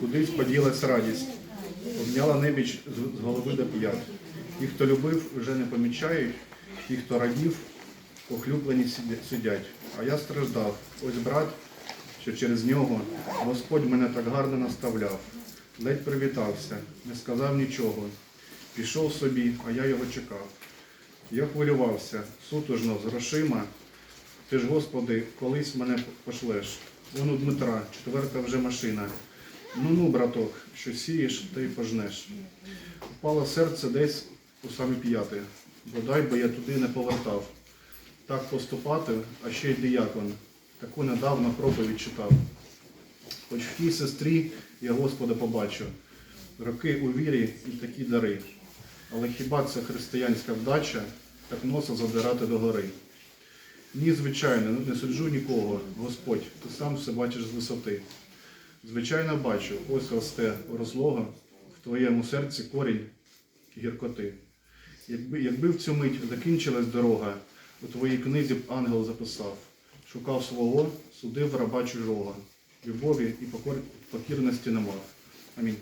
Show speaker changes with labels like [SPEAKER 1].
[SPEAKER 1] Кудись поділась радість, обняла небіч з голови до п'ят. Ті, хто любив, вже не помічають, ті, хто радів, охлюблені сидять. А я страждав. Ось брат, що через нього Господь мене так гарно наставляв. Ледь привітався, не сказав нічого. Пішов собі, а я його чекав. Я хвилювався, сутужно, з грошима. Ти ж, Господи, колись мене пошлеш. Вон у Дмитра, четверта вже машина. Ну ну, браток, що сієш, то й пожнеш. Упало серце десь у самі п'яти. Бодай би я туди не повертав. Так поступати, а ще й диякон. Таку недавно проповідь читав. Хоч в тій сестрі я Господа побачу. Роки у вірі і такі дари. Але хіба це християнська вдача так носа задирати догори? Ні, звичайно, не суджу нікого, Господь, ти сам все бачиш з висоти. Звичайно, бачу, ось росте розлога, в твоєму серці корінь гіркоти. Якби, якби в цю мить закінчилась дорога, у твоїй книзі б ангел записав, шукав свого, судив раба чужого, любові і покірності не мав. Амінь.